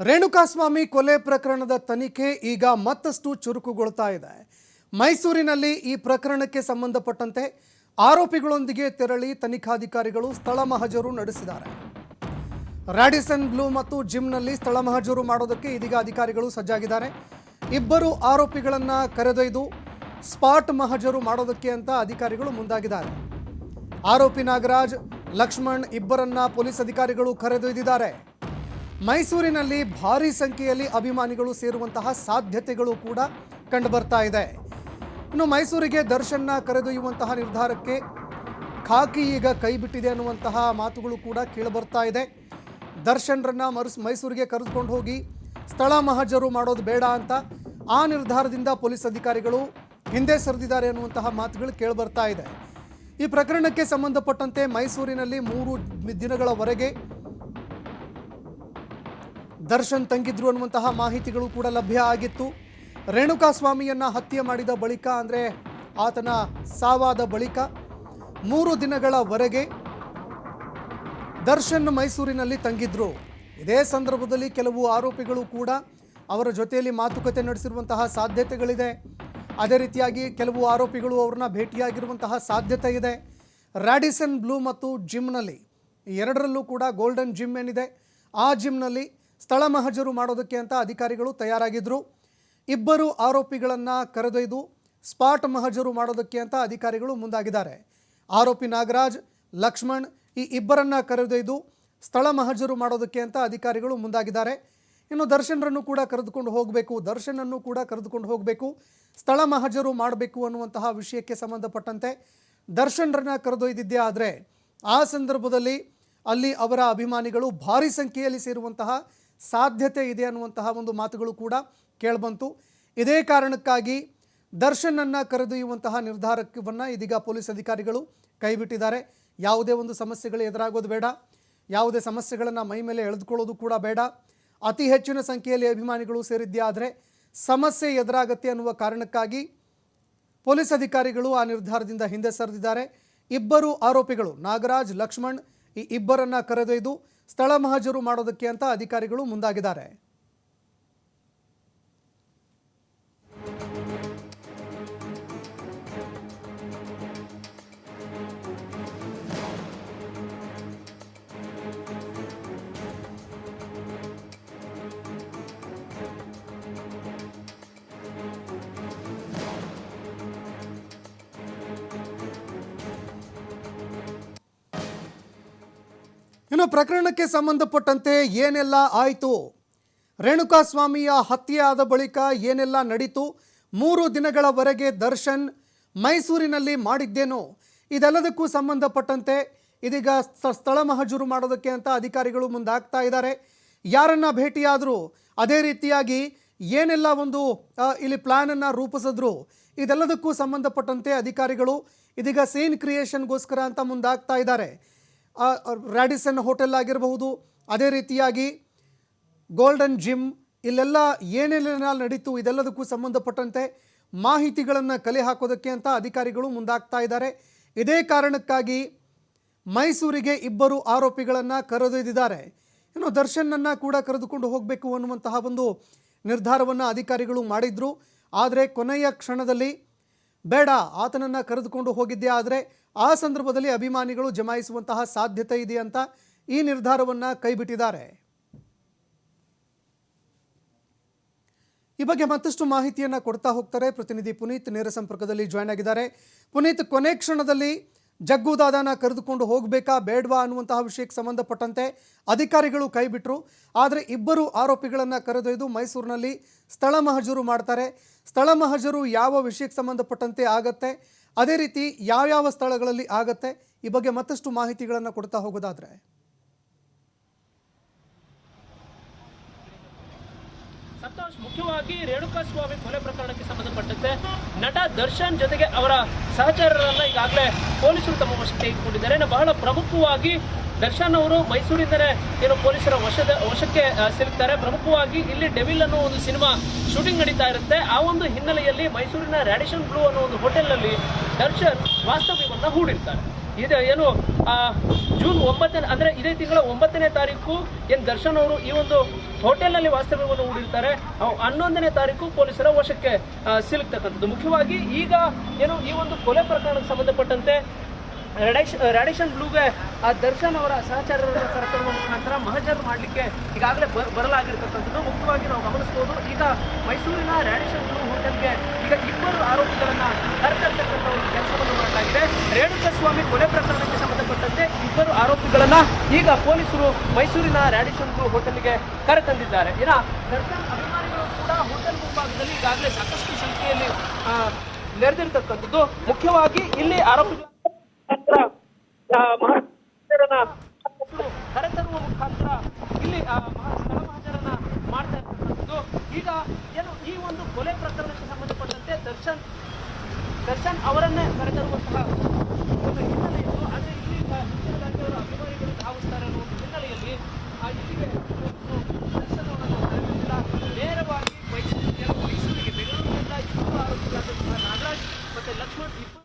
ರೇಣುಕಾಸ್ವಾಮಿ ಕೊಲೆ ಪ್ರಕರಣದ ತನಿಖೆ ಈಗ ಮತ್ತಷ್ಟು ಚುರುಕುಗೊಳ್ತಾ ಇದೆ. ಮೈಸೂರಿನಲ್ಲಿ ಈ ಪ್ರಕರಣಕ್ಕೆ ಸಂಬಂಧಪಟ್ಟಂತೆ ಆರೋಪಿಗಳೊಂದಿಗೆ ತೆರಳಿ ತನಿಖಾಧಿಕಾರಿಗಳು ಸ್ಥಳ ಮಹಜರು ನಡೆಸಿದ್ದಾರೆ. ರಾಡಿಸನ್ ಬ್ಲೂ ಮತ್ತು ಜಿಮ್ನಲ್ಲಿ ಸ್ಥಳ ಮಹಜರು ಮಾಡೋದಕ್ಕೆ ಇದೀಗ ಅಧಿಕಾರಿಗಳು ಸಜ್ಜಾಗಿದ್ದಾರೆ. ಇಬ್ಬರು ಆರೋಪಿಗಳನ್ನು ಕರೆದೊಯ್ದು ಸ್ಪಾಟ್ ಮಹಜರು ಮಾಡೋದಕ್ಕೆ ಅಂತ ಅಧಿಕಾರಿಗಳು ಮುಂದಾಗಿದ್ದಾರೆ. ಆರೋಪಿ ನಾಗರಾಜ್, ಲಕ್ಷ್ಮಣ್ ಇಬ್ಬರನ್ನ ಪೊಲೀಸ್ ಅಧಿಕಾರಿಗಳು ಕರೆದೊಯ್ದಿದ್ದಾರೆ. ಮೈಸೂರಿನಲ್ಲಿ ಭಾರಿ ಸಂಖ್ಯೆಯಲ್ಲಿ ಅಭಿಮಾನಿಗಳು ಸೇರುವಂತಹ ಸಾಧ್ಯತೆಗಳು ಕೂಡ ಕಂಡುಬರ್ತಾ ಇದೆ. ಇನ್ನು ಮೈಸೂರಿಗೆ ದರ್ಶನ್ನ ಕರೆದೊಯ್ಯುವಂತಹ ನಿರ್ಧಾರಕ್ಕೆ ಖಾಕಿ ಈಗ ಕೈ ಬಿಟ್ಟಿದೆ ಅನ್ನುವಂತಹ ಮಾತುಗಳು ಕೂಡ ಕೇಳಿಬರ್ತಾ ಇದೆ. ದರ್ಶನ್ರನ್ನ ಮರುಸ್ ಮೈಸೂರಿಗೆ ಕರೆದುಕೊಂಡು ಹೋಗಿ ಸ್ಥಳ ಮಹಜರು ಮಾಡೋದು ಬೇಡ ಅಂತ ಆ ನಿರ್ಧಾರದಿಂದ ಪೊಲೀಸ್ ಅಧಿಕಾರಿಗಳು ಹಿಂದೆ ಸರಿದಿದ್ದಾರೆ ಅನ್ನುವಂತಹ ಮಾತುಗಳು ಕೇಳಿಬರ್ತಾ ಇದೆ. ಈ ಪ್ರಕರಣಕ್ಕೆ ಸಂಬಂಧಪಟ್ಟಂತೆ ಮೈಸೂರಿನಲ್ಲಿ ಮೂರು ದಿನಗಳವರೆಗೆ ದರ್ಶನ್ ತಂಗಿದ್ರು ಅನ್ನುವಂತಹ ಮಾಹಿತಿಗಳು ಕೂಡ ಲಭ್ಯ ಆಗಿತ್ತು. ರೇಣುಕಾ ಸ್ವಾಮಿಯನ್ನ ಹತ್ಯೆ ಮಾಡಿದ ಬಳಿಕ ಅಂದರೆ ಆತನ ಸಾವಾದ ಬಳಿಕ ಮೂರು ದಿನಗಳವರೆಗೆ ದರ್ಶನ್ ಮೈಸೂರಿನಲ್ಲಿ ತಂಗಿದ್ರು. ಇದೇ ಸಂದರ್ಭದಲ್ಲಿ ಕೆಲವು ಆರೋಪಿಗಳು ಕೂಡ ಅವರ ಜೊತೆಯಲ್ಲಿ ಮಾತುಕತೆ ನಡೆಸಿರುವಂತಹ ಸಾಧ್ಯತೆಗಳಿದೆ. ಅದೇ ರೀತಿಯಾಗಿ ಕೆಲವು ಆರೋಪಿಗಳು ಅವ್ರನ್ನ ಭೇಟಿಯಾಗಿರುವಂತಹ ಸಾಧ್ಯತೆ ಇದೆ. ರ್ಯಾಡಿಸನ್ ಬ್ಲೂ ಮತ್ತು ಜಿಮ್ನಲ್ಲಿ ಎರಡರಲ್ಲೂ ಕೂಡ ಗೋಲ್ಡನ್ ಜಿಮ್ ಏನಿದೆ, ಆ ಜಿಮ್ನಲ್ಲಿ ಸ್ಥಳ ಮಹಜರು ಮಾಡೋದಕ್ಕೆ ಅಂತ ಅಧಿಕಾರಿಗಳು ತಯಾರಾಗಿದ್ದರು ಇಬ್ಬರು ಆರೋಪಿಗಳನ್ನು ಕರೆದೊಯ್ದು ಸ್ಪಾಟ್ ಮಹಜರು ಮಾಡೋದಕ್ಕೆ ಅಂತ ಅಧಿಕಾರಿಗಳು ಮುಂದಾಗಿದ್ದಾರೆ. ಆರೋಪಿ ನಾಗರಾಜ್, ಲಕ್ಷ್ಮಣ್ ಈ ಇಬ್ಬರನ್ನು ಕರೆದೊಯ್ದು ಸ್ಥಳ ಮಹಜರು ಮಾಡೋದಕ್ಕೆ ಅಂತ ಅಧಿಕಾರಿಗಳು ಮುಂದಾಗಿದ್ದಾರೆ. ಇನ್ನು ದರ್ಶನರನ್ನು ಕೂಡ ಕರೆದುಕೊಂಡು ಹೋಗಬೇಕು, ದರ್ಶನನ್ನು ಕೂಡ ಕರೆದುಕೊಂಡು ಹೋಗಬೇಕು, ಸ್ಥಳ ಮಹಜರು ಮಾಡಬೇಕು ಅನ್ನುವಂತಹ ವಿಷಯಕ್ಕೆ ಸಂಬಂಧಪಟ್ಟಂತೆ ದರ್ಶನ್ರನ್ನ ಕರೆದೊಯ್ದಿದ್ದೇ. ಆದರೆ ಆ ಸಂದರ್ಭದಲ್ಲಿ ಅಲ್ಲಿ ಅವರ ಅಭಿಮಾನಿಗಳು ಭಾರಿ ಸಂಖ್ಯೆಯಲ್ಲಿ ಸೇರುವಂತಹ ಸಾಧ್ಯತೆ ಇದೆ ಅನ್ನುವಂತಹ ಒಂದು ಮಾತುಗಳು ಕೂಡ ಕೇಳಿಬಂತು. ಇದೇ ಕಾರಣಕ್ಕಾಗಿ ದರ್ಶನನ್ನು ಕರೆದೊಯ್ಯುವಂತಹ ನಿರ್ಧಾರವನ್ನು ಇದೀಗ ಪೊಲೀಸ್ ಅಧಿಕಾರಿಗಳು ಕೈಬಿಟ್ಟಿದ್ದಾರೆ. ಯಾವುದೇ ಒಂದು ಸಮಸ್ಯೆಗಳು ಎದುರಾಗೋದು ಬೇಡ. ಯಾವುದೇ ಸಮಸ್ಯೆಗಳನ್ನು ಮೈ ಮೇಲೆ ಎಳೆದುಕೊಳ್ಳೋದು ಕೂಡ ಬೇಡ. ಅತಿ ಹೆಚ್ಚಿನ ಸಂಖ್ಯೆಯಲ್ಲಿ ಅಭಿಮಾನಿಗಳು ಸೇರಿದ್ದೇ ಆದರೆ ಸಮಸ್ಯೆ ಎದುರಾಗತ್ತೆ ಅನ್ನುವ ಕಾರಣಕ್ಕಾಗಿ ಪೊಲೀಸ್ ಅಧಿಕಾರಿಗಳು ಆ ನಿರ್ಧಾರದಿಂದ ಹಿಂದೆ ಸರಿದಿದ್ದಾರೆ. ಇಬ್ಬರು ಆರೋಪಿಗಳು ನಾಗರಾಜ್, ಲಕ್ಷ್ಮಣ್ ಈ ಇಬ್ಬರನ್ನು ಕರೆದೊಯ್ದು ಸ್ಥಳ ಮಹಾಜರು ಮಾಡೋದಕ್ಕೆ ಅಂತ ಅಧಿಕಾರಿಗಳು ಮುಂದಾಗಿದ್ದಾರೆ. ಇನ್ನು ಪ್ರಕರಣಕ್ಕೆ ಸಂಬಂಧಪಟ್ಟಂತೆ ಏನೆಲ್ಲ ಆಯಿತು? ರೇಣುಕಾಸ್ವಾಮಿಯ ಹತ್ಯೆ ಆದ ಬಳಿಕ ಏನೆಲ್ಲ ನಡೀತು? ಮೂರು ದಿನಗಳವರೆಗೆ ದರ್ಶನ್ ಮೈಸೂರಿನಲ್ಲಿ ಮಾಡಿದ್ದೇನು? ಇದೆಲ್ಲದಕ್ಕೂ ಸಂಬಂಧಪಟ್ಟಂತೆ ಇದೀಗ ಸ್ಥ- ಸ್ಥಳ ಮಹಜೂರು ಮಾಡೋದಕ್ಕೆ ಅಂತ ಅಧಿಕಾರಿಗಳು ಮುಂದಾಗ್ತಾ ಇದ್ದಾರೆ. ಯಾರನ್ನ ಭೇಟಿಯಾದರೂ? ಅದೇ ರೀತಿಯಾಗಿ ಏನೆಲ್ಲ ಒಂದು ಇಲ್ಲಿ ಪ್ಲ್ಯಾನನ್ನು ರೂಪಿಸಿದ್ರು? ಇದೆಲ್ಲದಕ್ಕೂ ಸಂಬಂಧಪಟ್ಟಂತೆ ಅಧಿಕಾರಿಗಳು ಇದೀಗ ಸೀನ್ ಕ್ರಿಯೇಷನ್ಗೋಸ್ಕರ ಅಂತ ಮುಂದಾಗ್ತಾ ಇದ್ದಾರೆ. ರ್ಯಾಡಿಸನ್ ಹೋಟೆಲ್ ಆಗಿರಬಹುದು. ಅದೇ ರೀತಿಯಾಗಿ ಗೋಲ್ಡನ್ ಜಿಮ್, ಇಲ್ಲೆಲ್ಲ ಏನೆಲ್ಲ ನಡೀತು ಇದೆಲ್ಲದಕ್ಕೂ ಸಂಬಂಧಪಟ್ಟಂತೆ ಮಾಹಿತಿಗಳನ್ನು ಕಲೆ ಹಾಕೋದಕ್ಕೆ ಅಂತ ಅಧಿಕಾರಿಗಳು ಮುಂದಾಗ್ತಾ ಇದ್ದಾರೆ. ಇದೇ ಕಾರಣಕ್ಕಾಗಿ ಮೈಸೂರಿಗೆ ಇಬ್ಬರು ಆರೋಪಿಗಳನ್ನು ಕರೆದೊಯ್ದಿದ್ದಾರೆ. ಇನ್ನು ದರ್ಶನನ್ನು ಕೂಡ ಕರೆದುಕೊಂಡು ಹೋಗಬೇಕು ಅನ್ನುವಂತಹ ಒಂದು ನಿರ್ಧಾರವನ್ನು ಅಧಿಕಾರಿಗಳು ಮಾಡಿದ್ರು. ಆದರೆ ಕೊನೆಯ ಕ್ಷಣದಲ್ಲಿ ಬೇಡ, ಆತನನ್ನು ಕರೆದುಕೊಂಡು ಹೋಗಿದ್ದೆ ಆದರೆ ಆ ಸಂದರ್ಭದಲ್ಲಿ ಅಭಿಮಾನಿಗಳು ಜಮಾಯಿಸುವಂತಹ ಸಾಧ್ಯತೆ ಇದೆ ಅಂತ ಈ ನಿರ್ಧಾರವನ್ನು ಕೈಬಿಟ್ಟಿದ್ದಾರೆ. ಈ ಬಗ್ಗೆ ಮತ್ತಷ್ಟು ಮಾಹಿತಿಯನ್ನು ಕೊಡ್ತಾ ಹೋಗ್ತಾರೆ ಪ್ರತಿನಿಧಿ ಪುನೀತ್. ನೇರ ಸಂಪರ್ಕದಲ್ಲಿ ಜಾಯ್ನ್ ಆಗಿದ್ದಾರೆ. ಪುನೀತ್, ಕೊನೆ ಕ್ಷಣದಲ್ಲಿ ಜಗ್ಗುದಾದನ ಕರೆದುಕೊಂಡು ಹೋಗಬೇಕಾ ಬೇಡವಾ ಅನ್ನುವಂತಹ ವಿಷಯಕ್ಕೆ ಸಂಬಂಧಪಟ್ಟಂತೆ ಅಧಿಕಾರಿಗಳು ಕೈಬಿಟ್ರು. ಆದರೆ ಇಬ್ಬರು ಆರೋಪಿಗಳನ್ನು ಕರೆದೊಯ್ದು ಮೈಸೂರಿನಲ್ಲಿ ಸ್ಥಳ ಮಹಜರು ಮಾಡ್ತಾರೆ. ಸ್ಥಳ ಮಹಜರು ಯಾವ ವಿಷಯಕ್ಕೆ ಸಂಬಂಧಪಟ್ಟಂತೆ ಆಗತ್ತೆ? ಅದೇ ರೀತಿ ಯಾವ್ಯಾವ ಸ್ಥಳಗಳಲ್ಲಿ ಆಗತ್ತೆ ಈ ಬಗ್ಗೆ ಮತ್ತಷ್ಟು ಮಾಹಿತಿಗಳನ್ನು ಕೊಡ್ತಾ ಹೋಗೋದಾದ್ರೆ. ಸಂತೋಷ್ ಮುಖ್ಯವಾಗಿ ರೇಣುಕಾಸ್ವಾಮಿ ಕೊಲೆ ಪ್ರಕರಣಕ್ಕೆ ಸಂಬಂಧಪಟ್ಟಂತೆ ನಟ ದರ್ಶನ್ ಜೊತೆಗೆ ಅವರ ಸಹಚರರನ್ನ ಈಗಾಗಲೇ ಪೊಲೀಸರು ತಮ್ಮ ವಶಕ್ಕೆ ತೆಗೆದುಕೊಂಡಿದ್ದಾರೆ. ಬಹಳ ಪ್ರಮುಖವಾಗಿ ದರ್ಶನ್ ಅವರು ಮೈಸೂರಿಂದಲೇ ಏನು ಪೊಲೀಸರ ವಶದ, ವಶಕ್ಕೆ ಸಿಲುಕ್ತಾರೆ. ಪ್ರಮುಖವಾಗಿ ಇಲ್ಲಿ ಡೆವಿಲ್ ಅನ್ನೋ ಒಂದು ಸಿನಿಮಾ ಶೂಟಿಂಗ್ ನಡೀತಾ ಇರುತ್ತೆ. ಆ ಒಂದು ಹಿನ್ನೆಲೆಯಲ್ಲಿ ಮೈಸೂರಿನ ರ್ಯಾಡಿಷನ್ ಬ್ಲೂ ಅನ್ನೋ ಒಂದು ಹೋಟೆಲ್ನಲ್ಲಿ ದರ್ಶನ್ ವಾಸ್ತವ್ಯವನ್ನು ಹೂಡಿರ್ತಾರೆ. ಇದು ಏನು ಜೂನ್ ಒಂಬತ್ತನೇ, ಅಂದರೆ ಇದೇ ತಿಂಗಳ ಒಂಬತ್ತನೇ ತಾರೀಕು ಏನು ದರ್ಶನ್ ಅವರು ಈ ಒಂದು ಹೋಟೆಲ್ನಲ್ಲಿ ವಾಸ್ತವ್ಯವನ್ನು ಹೂಡಿರ್ತಾರೆ. ಹನ್ನೊಂದನೇ ತಾರೀಕು ಪೊಲೀಸರ ವಶಕ್ಕೆ ಸಿಲುಕ್ತಕ್ಕಂಥದ್ದು. ಮುಖ್ಯವಾಗಿ ಈಗ ಏನು, ಈ ಒಂದು ಕೊಲೆ ಪ್ರಕರಣಕ್ಕೆ ಸಂಬಂಧಪಟ್ಟಂತೆ ರೆಡೇಶ್, ರೆಡೇಶನ್ ಬ್ಲೂಗೆ ಆ ದರ್ಶನ್ ಅವರ ಸಹಚರರ ಕರೆತರುವ ಮುಖಾಂತರ ಮಹಜರ್ ಮಾಡಲಿಕ್ಕೆ ಈಗಾಗಲೇ ಬರಲಾಗಿರ್ತಕ್ಕಂಥದ್ದು. ಮುಖ್ಯವಾಗಿ ನಾವು ಗಮನಿಸ್ಬೋದು, ಈಗ ಮೈಸೂರಿನ ರ್ಯಾಡಿಷನ್ ಬ್ಲೂ ಹೋಟೆಲ್ಗೆ ಈಗ ಕೆಲಸವನ್ನು ಮಾಡಲಾಗಿದೆ. ರೇಣುಕಾ ಸ್ವಾಮಿ ಕೊಲೆ ಪ್ರಕರಣಕ್ಕೆ ಸಂಬಂಧಪಟ್ಟಂತೆ ಇಬ್ಬರು ಆರೋಪಿಗಳನ್ನ ಈಗ ಪೊಲೀಸರು ಮೈಸೂರಿನ ರ್ಯಾಡಿಷನ್ ಹೋಟೆಲ್ಗೆ ಕರೆತಂದಿದ್ದಾರೆ. ಇನ್ನ ದರ್ಶನ್ ಅಭಿಮಾನಿಗಳು ಕೂಡ ಹೋಟೆಲ್ ಮುಂಭಾಗದಲ್ಲಿ ಈಗಾಗಲೇ ಸಾಕಷ್ಟು ಸಂಖ್ಯೆಯಲ್ಲಿ ನೆರೆದಿರ್ತಕ್ಕಂಥದ್ದು. ಮುಖ್ಯವಾಗಿ ಇಲ್ಲಿ ಆರೋಪಿಗಳ ಕರೆತರುವ ಮುಖಾಂತರ ಇಲ್ಲಿ ಮಹಾಜರನ್ನ ಮಾಡ್ತಾ ಇರ್ತಕ್ಕಂಥದ್ದು. ಈಗ ಏನು ಈ ಒಂದು ಕೊಲೆ ಪ್ರಕರಣಕ್ಕೆ ಸಂಬಂಧಪಟ್ಟಂತೆ ದರ್ಶನ್ ದರ್ಶನ್ ಅವರನ್ನೇ ಕರೆತರುವಂತಹ ಒಂದು ಹಿನ್ನೆಲೆ ಇತ್ತು ಆದರೆ ಇಲ್ಲಿ ಹಿಂದಿನ ಅವರ ಅಭಿಮಾನಿಗಳು ಧಾವಿಸ್ತಾರೆ ಅನ್ನೋ ಒಂದು ಹಿನ್ನೆಲೆಯಲ್ಲಿ ಆ ಇಲ್ಲಿಗೆ ದರ್ಶನ್ ಅವರನ್ನು ಕರೆತಂದಿಲ್ಲ ನೇರವಾಗಿ ಮೈಸೂರಿಗೆ ಮೈಸೂರಿಗೆ, ಬೆಂಗಳೂರಿನಿಂದ ಇಬ್ಬರು ಆರೋಪಿಗಳಾದಂತಹ ನಾಗರಾಜ್ ಮತ್ತೆ ಲಕ್ಷ್ಮಣ್ ಇಬ್ಬರು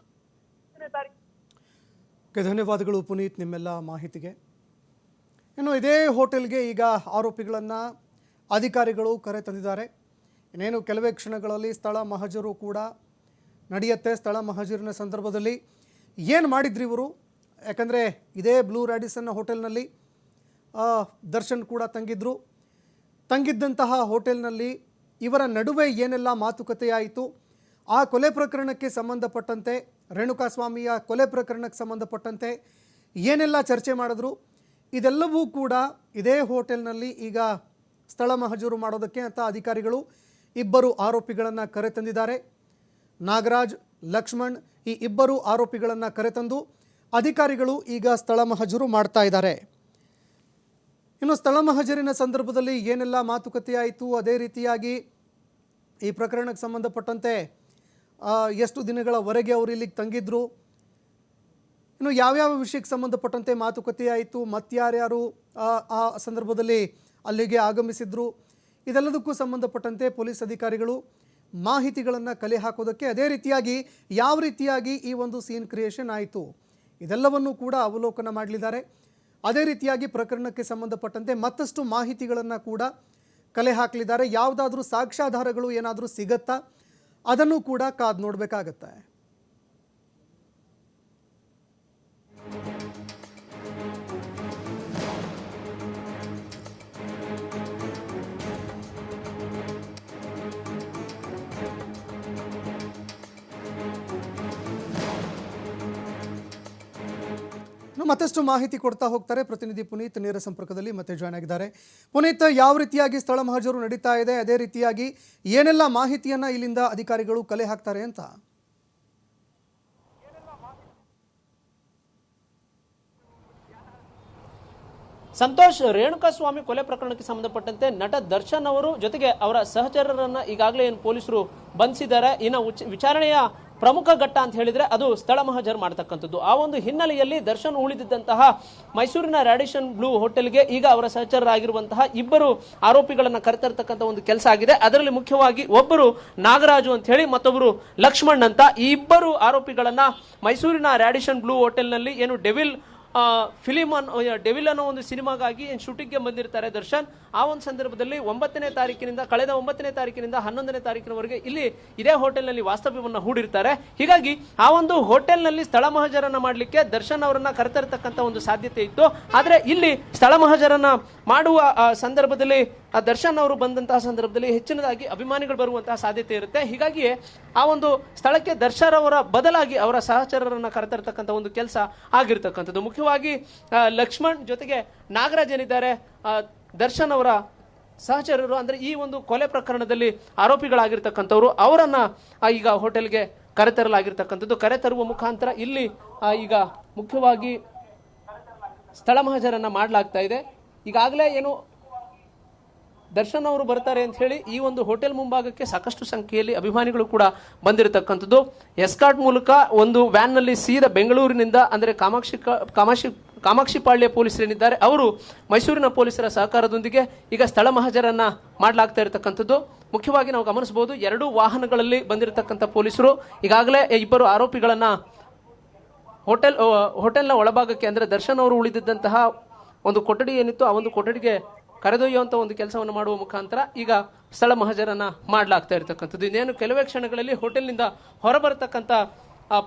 ಧನ್ಯವಾದಗಳು ಪುನೀತ್ ನಿಮ್ಮೆಲ್ಲ ಮಾಹಿತಿಗೆ. ಇನ್ನು ಇದೇ ಹೋಟೆಲ್ಗೆ ಈಗ ಆರೋಪಿಗಳನ್ನು ಅಧಿಕಾರಿಗಳು ಕರೆ ತಂದಿದ್ದಾರೆ. ಇನ್ನೇನು ಕೆಲವೇ ಕ್ಷಣಗಳಲ್ಲಿ ಸ್ಥಳ ಮಹಜರು ಕೂಡ ನಡೆಯುತ್ತೆ ಸ್ಥಳ ಮಹಜೂರಿನ ಸಂದರ್ಭದಲ್ಲಿ. ಏನು ಮಾಡಿದ್ರಿ ಇವರು? ಯಾಕಂದರೆ ಇದೇ ಬ್ಲೂ ರ್ಯಾಡಿಸನ್ನ ಹೋಟೆಲ್ನಲ್ಲಿ ದರ್ಶನ್ ಕೂಡ ತಂಗಿದ್ರು. ತಂಗಿದ್ದಂತಹ ಹೋಟೆಲ್ನಲ್ಲಿ ಇವರ ನಡುವೆ ಏನೆಲ್ಲ ಮಾತುಕತೆಯಾಯಿತು ಆ ಕೊಲೆ ಪ್ರಕರಣಕ್ಕೆ ಸಂಬಂಧಪಟ್ಟಂತೆ ರೇಣುಕಾಸ್ವಾಮಿಯ ಕೊಲೆ ಪ್ರಕರಣಕ್ಕೆ ಸಂಬಂಧಪಟ್ಟಂತೆ ಏನೆಲ್ಲ ಚರ್ಚೆ ಮಾಡಿದ್ರು? ಇದೆಲ್ಲವೂ ಕೂಡ ಇದೇ ಹೋಟೆಲ್ನಲ್ಲಿ ಈಗ ಸ್ಥಳ ಮಹಜೂರು ಮಾಡೋದಕ್ಕೆ ಅಂತ ಅಧಿಕಾರಿಗಳು ಇಬ್ಬರು ಆರೋಪಿಗಳನ್ನು ಕರೆತಂದಿದ್ದಾರೆ. ನಾಗರಾಜ್, ಲಕ್ಷ್ಮಣ್ ಈ ಇಬ್ಬರು ಆರೋಪಿಗಳನ್ನು ಕರೆತಂದು ಅಧಿಕಾರಿಗಳು ಈಗ ಸ್ಥಳ ಮಹಜರು ಮಾಡ್ತಾ ಇದ್ದಾರೆ. ಇನ್ನು ಸ್ಥಳ ಮಹಜರಿನ ಸಂದರ್ಭದಲ್ಲಿ ಏನೆಲ್ಲ ಮಾತುಕತೆಯಾಯಿತು? ಅದೇ ರೀತಿಯಾಗಿ ಈ ಪ್ರಕರಣಕ್ಕೆ ಸಂಬಂಧಪಟ್ಟಂತೆ ಎಷ್ಟು ದಿನಗಳವರೆಗೆ ಅವರು ಇಲ್ಲಿಗೆ ತಂಗಿದ್ರು? ಇನ್ನು ಯಾವ್ಯಾವ ವಿಷಯಕ್ಕೆ ಸಂಬಂಧಪಟ್ಟಂತೆ ಮಾತುಕತೆ ಆಯಿತು ಮತ್ತಾರ್ಯಾರು ಆ ಸಂದರ್ಭದಲ್ಲಿ ಅಲ್ಲಿಗೆ ಆಗಮಿಸಿದ್ರು? ಇದೆಲ್ಲದಕ್ಕೂ ಸಂಬಂಧಪಟ್ಟಂತೆ ಪೊಲೀಸ್ ಅಧಿಕಾರಿಗಳು ಮಾಹಿತಿಗಳನ್ನು ಕಲೆ ಹಾಕೋದಕ್ಕೆ ಅದೇ ರೀತಿಯಾಗಿ ಯಾವ ರೀತಿಯಾಗಿ ಈ ಒಂದು ಸೀನ್ ಕ್ರಿಯೇಷನ್ ಆಯಿತು? ಇದೆಲ್ಲವನ್ನೂ ಕೂಡ ಅವಲೋಕನ ಮಾಡಲಿದ್ದಾರೆ. ಅದೇ ರೀತಿಯಾಗಿ ಪ್ರಕರಣಕ್ಕೆ ಸಂಬಂಧಪಟ್ಟಂತೆ ಮತ್ತಷ್ಟು ಮಾಹಿತಿಗಳನ್ನು ಕೂಡ ಕಲೆ ಹಾಕಲಿದ್ದಾರೆ. ಯಾವುದಾದ್ರೂ ಸಾಕ್ಷ್ಯಾಧಾರಗಳು ಏನಾದರೂ ಸಿಗತ್ತಾ? ಅದನ್ನು ಕೂಡ ಕಾದು ನೋಡಬೇಕಾಗತ್ತೆ. ಮತ್ತಷ್ಟು ಮಾಹಿತಿ ಕೊಡ್ತಾ ಹೋಗ್ತಾರೆ ಪ್ರತಿನಿಧಿ ಪುನೀತ್ ನೇರ ಸಂಪರ್ಕದಲ್ಲಿ ಮತ್ತೆ ಜಾಯ್ನ್ ಆಗಿದ್ದಾರೆ. ಪುನೀತ್, ಯಾವ ರೀತಿಯಾಗಿ ಸ್ಥಳ ಮಹಜರು ನಡೀತಾ ಇದೆ? ಅದೇ ರೀತಿಯಾಗಿ ಏನೆಲ್ಲ ಮಾಹಿತಿಯನ್ನ ಇಲ್ಲಿಂದ ಅಧಿಕಾರಿಗಳು ಕಲೆ ಹಾಕ್ತಾರೆ ಅಂತ? ಸಂತೋಷ್ ರೇಣುಕಾ ಸ್ವಾಮಿ ಕೊಲೆ ಪ್ರಕರಣಕ್ಕೆ ಸಂಬಂಧಪಟ್ಟಂತೆ ನಟ ದರ್ಶನ್ ಅವರು ಜೊತೆಗೆ ಅವರ ಸಹಚರರನ್ನ ಈಗಾಗಲೇ ಏನು ಪೊಲೀಸರು ಬಂಧಿಸಿದ್ದಾರೆ. ಇನ್ನು ವಿಚಾರಣೆಯ ಪ್ರಮುಖ ಘಟ್ಟ ಅಂತ ಹೇಳಿದ್ರೆ ಅದು ಸ್ಥಳ ಮಹಜರ್ ಮಾಡತಕ್ಕಂಥದ್ದು. ಆ ಒಂದು ಹಿನ್ನೆಲೆಯಲ್ಲಿ ದರ್ಶನ್ ಉಳಿದಿದ್ದಂತಹ ಮೈಸೂರಿನ ರ್ಯಾಡಿಷನ್ ಬ್ಲೂ ಹೋಟೆಲ್ಗೆ ಈಗ ಅವರ ಸಹಚರರಾಗಿರುವಂತಹ ಇಬ್ಬರು ಆರೋಪಿಗಳನ್ನು ಕರೆತರ್ತಕ್ಕಂಥ ಒಂದು ಕೆಲಸ ಆಗಿದೆ. ಅದರಲ್ಲಿ ಮುಖ್ಯವಾಗಿ ಒಬ್ಬರು ನಾಗರಾಜು ಅಂತ ಹೇಳಿ ಮತ್ತೊಬ್ಬರು ಲಕ್ಷ್ಮಣ್ ಅಂತ. ಈ ಇಬ್ಬರು ಆರೋಪಿಗಳನ್ನು ಮೈಸೂರಿನ ರ್ಯಾಡಿಷನ್ ಬ್ಲೂ ಹೋಟೆಲ್ನಲ್ಲಿ ಏನು ಡೆವಿಲ್ ಫಿಲಿಮ್ ಅನ್ನೋ ಡೆವಿಲ್ ಅನ್ನೋ ಒಂದು ಸಿನಿಮಾಗಾಗಿ ಶೂಟಿಂಗ್ಗೆ ಬಂದಿರ್ತಾರೆ ದರ್ಶನ್, ಆ ಒಂದು ಸಂದರ್ಭದಲ್ಲಿ ಒಂಬತ್ತನೇ ತಾರೀಕಿನಿಂದ, ಕಳೆದ ಒಂಬತ್ತನೇ ತಾರೀಕಿನಿಂದ ಹನ್ನೊಂದನೇ ತಾರೀಕಿನವರೆಗೆ ಇಲ್ಲಿ ಇದೇ ಹೋಟೆಲ್ನಲ್ಲಿ ವಾಸ್ತವ್ಯವನ್ನು ಹೂಡಿರ್ತಾರೆ. ಹೀಗಾಗಿ ಆ ಒಂದು ಹೋಟೆಲ್ನಲ್ಲಿ ಸ್ಥಳ ಮಹಜರನ್ನ ಮಾಡಲಿಕ್ಕೆ ದರ್ಶನ್ ಅವರನ್ನ ಕರೆತರತಕ್ಕಂಥ ಒಂದು ಸಾಧ್ಯತೆ ಇತ್ತು. ಆದರೆ ಇಲ್ಲಿ ಸ್ಥಳ ಮಹಜರನ್ನ ಮಾಡುವ ಸಂದರ್ಭದಲ್ಲಿ ಆ ದರ್ಶನ್ ಅವರು ಬಂದಂತಹ ಸಂದರ್ಭದಲ್ಲಿ ಹೆಚ್ಚಿನದಾಗಿ ಅಭಿಮಾನಿಗಳು ಬರುವಂತಹ ಸಾಧ್ಯತೆ ಇರುತ್ತೆ. ಹೀಗಾಗಿ ಆ ಒಂದು ಸ್ಥಳಕ್ಕೆ ದರ್ಶನ್ ಅವರ ಬದಲಾಗಿ ಅವರ ಸಹಚರರನ್ನ ಕರೆತರ್ತಕ್ಕಂಥ ಒಂದು ಕೆಲಸ ಆಗಿರ್ತಕ್ಕಂಥದ್ದು. ಮುಖ್ಯವಾಗಿ ಲಕ್ಷ್ಮಣ್ ಜೊತೆಗೆ ನಾಗರಾಜ್ ಏನಿದ್ದಾರೆ ದರ್ಶನ್ ಅವರ ಸಹಚರರು ಅಂದ್ರೆ ಈ ಒಂದು ಕೊಲೆ ಪ್ರಕರಣದಲ್ಲಿ ಆರೋಪಿಗಳಾಗಿರ್ತಕ್ಕಂಥವ್ರು. ಅವರನ್ನ ಈಗ ಹೋಟೆಲ್ಗೆ ಕರೆತರಲಾಗಿರ್ತಕ್ಕಂಥದ್ದು. ಕರೆತರುವ ಮುಖಾಂತರ ಇಲ್ಲಿ ಈಗ ಮುಖ್ಯವಾಗಿ ಸ್ಥಳ ಮಹಜರನ್ನು ಮಾಡಲಾಗ್ತಾ ಇದೆ. ಈಗಾಗಲೇ ಏನು ದರ್ಶನ್ ಅವರು ಬರ್ತಾರೆ ಅಂತ ಹೇಳಿ ಈ ಒಂದು ಹೋಟೆಲ್ ಮುಂಭಾಗಕ್ಕೆ ಸಾಕಷ್ಟು ಸಂಖ್ಯೆಯಲ್ಲಿ ಅಭಿಮಾನಿಗಳು ಕೂಡ ಬಂದಿರತಕ್ಕಂಥದ್ದು. ಎಸ್ಕಾಟ್ ಮೂಲಕ ಒಂದು ವ್ಯಾನ್ನಲ್ಲಿ ಸೀದಾ ಬೆಂಗಳೂರಿನಿಂದ ಅಂದರೆ ಕಾಮಾಕ್ಷಿ ಕಾಮಾಕ್ಷಿ ಕಾಮಾಕ್ಷಿಪಾಳ್ಯ ಪೊಲೀಸರೇನಿದ್ದಾರೆ, ಅವರು ಮೈಸೂರಿನ ಪೊಲೀಸರ ಸಹಕಾರದೊಂದಿಗೆ ಈಗ ಸ್ಥಳ ಮಹಜರನ್ನು ಮಾಡಲಾಗ್ತಾ ಇರತಕ್ಕಂಥದ್ದು. ಮುಖ್ಯವಾಗಿ ನಾವು ಗಮನಿಸಬಹುದು, ಎರಡು ವಾಹನಗಳಲ್ಲಿ ಬಂದಿರತಕ್ಕಂಥ ಪೊಲೀಸರು. ಈಗಾಗಲೇ ಇಬ್ಬರು ಆರೋಪಿಗಳನ್ನು ಹೋಟೆಲ್ ಹೋಟೆಲ್ನ ಒಳಭಾಗಕ್ಕೆ ಅಂದರೆ ದರ್ಶನ್ ಅವರು ಉಳಿದಿದ್ದಂತಹ ಒಂದು ಕೊಠಡಿ ಏನಿತ್ತು ಆ ಒಂದು ಕೊಠಡಿಗೆ ಕರೆದೊಯ್ಯುವಂಥ ಒಂದು ಕೆಲಸವನ್ನು ಮಾಡುವ ಮುಖಾಂತರ ಈಗ ಸ್ಥಳ ಮಹಜರನ್ನು ಮಾಡಲಾಗ್ತಾ ಇರತಕ್ಕಂಥದ್ದು. ಇನ್ನೇನು ಕೆಲವೇ ಕ್ಷಣಗಳಲ್ಲಿ ಹೋಟೆಲ್ನಿಂದ ಹೊರಬರತಕ್ಕಂಥ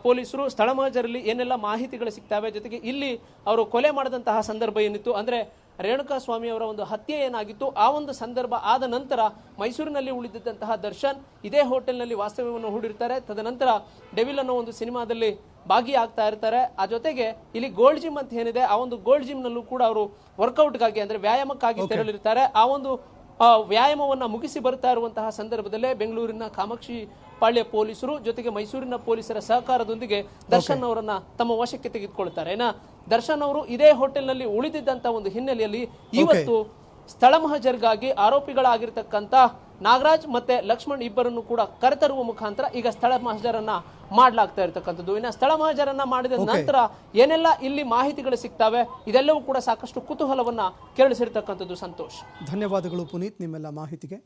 ಪೊಲೀಸರು ಸ್ಥಳ ಮಹಜರಲ್ಲಿ ಏನೆಲ್ಲ ಮಾಹಿತಿಗಳು ಸಿಗ್ತವೆ ಜೊತೆಗೆ ಇಲ್ಲಿ ಅವರು ಕೊಲೆ ಮಾಡಿದಂತಹ ಸಂದರ್ಭ ಏನಿತ್ತು ಅಂದರೆ ರೇಣುಕಾ ಸ್ವಾಮಿ ಅವರ ಒಂದು ಹತ್ಯೆ ಏನಾಗಿತ್ತು ಆ ಒಂದು ಸಂದರ್ಭ ಆದ ನಂತರ ಮೈಸೂರಿನಲ್ಲಿ ಉಳಿದಿದ್ದಂತಹ ದರ್ಶನ್ ಇದೇ ಹೋಟೆಲ್ನಲ್ಲಿ ವಾಸ್ತವ್ಯವನ್ನು ಹೂಡಿರ್ತಾರೆ. ತದನಂತರ ಡೆವಿಲ್ ಅನ್ನೋ ಒಂದು ಸಿನಿಮಾದಲ್ಲಿ ಭಾಗಿಯಾಗ್ತಾ ಇರ್ತಾರೆ. ಆ ಜೊತೆಗೆ ಇಲ್ಲಿ ಗೋಲ್ಡ್ ಜಿಮ್ ಅಂತ ಏನಿದೆ ಆ ಒಂದು ಗೋಲ್ಡ್ ಜಿಮ್ನಲ್ಲೂ ಕೂಡ ಅವರು ವರ್ಕೌಟ್ಗಾಗಿ ಅಂದ್ರೆ ವ್ಯಾಯಾಮಕ್ಕಾಗಿ ತೆರಳಿರ್ತಾರೆ. ಆ ಒಂದು ವ್ಯಾಯಾಮವನ್ನು ವ್ಯಾಯಾಮವನ್ನ ಮುಗಿಸಿ ಬರ್ತಾ ಇರುವಂತಹ ಸಂದರ್ಭದಲ್ಲೇ ಬೆಂಗಳೂರಿನ ಕಾಮಾಕ್ಷಿ ಪಾಳ್ಯ ಪೊಲೀಸರು ಜೊತೆಗೆ ಮೈಸೂರಿನ ಪೊಲೀಸರ ಸಹಕಾರದೊಂದಿಗೆ ದರ್ಶನ್ ಅವರನ್ನ ತಮ್ಮ ವಶಕ್ಕೆ ತೆಗೆದುಕೊಳ್ತಾರೆ. ದರ್ಶನ್ ಅವರು ಇದೇ ಹೋಟೆಲ್ನಲ್ಲಿ ಉಳಿದಿದ್ದಂತ ಒಂದು ಹಿನ್ನೆಲೆಯಲ್ಲಿ ಇವತ್ತು ಸ್ಥಳ ಮಹಜರ್ಗಾಗಿ ಆರೋಪಿಗಳಾಗಿರ್ತಕ್ಕಂಥ ನಾಗರಾಜ್ ಮತ್ತೆ ಲಕ್ಷ್ಮಣ್ ಇಬ್ಬರನ್ನು ಕೂಡ ಕರೆತರುವ ಮುಖಾಂತರ ಈಗ ಸ್ಥಳ ಮಹಜರನ್ನ ಮಾಡ್ಲಾಗ್ತಾ ಇರತಕ್ಕಂಥದ್ದು. ಇನ್ನು ಸ್ಥಳ ಮಹಜರನ್ನ ಮಾಡಿದ ನಂತರ ಏನೆಲ್ಲ ಇಲ್ಲಿ ಮಾಹಿತಿಗಳು ಸಿಗ್ತವೆ ಇದೆಲ್ಲವೂ ಕೂಡ ಸಾಕಷ್ಟು ಕುತೂಹಲವನ್ನ ಕೆರಳಿಸಿರ್ತಕ್ಕಂಥದ್ದು ಸಂತೋಷ್. ಧನ್ಯವಾದಗಳು ಪುನೀತ್ ನಿಮ್ಮೆಲ್ಲ ಮಾಹಿತಿಗೆ.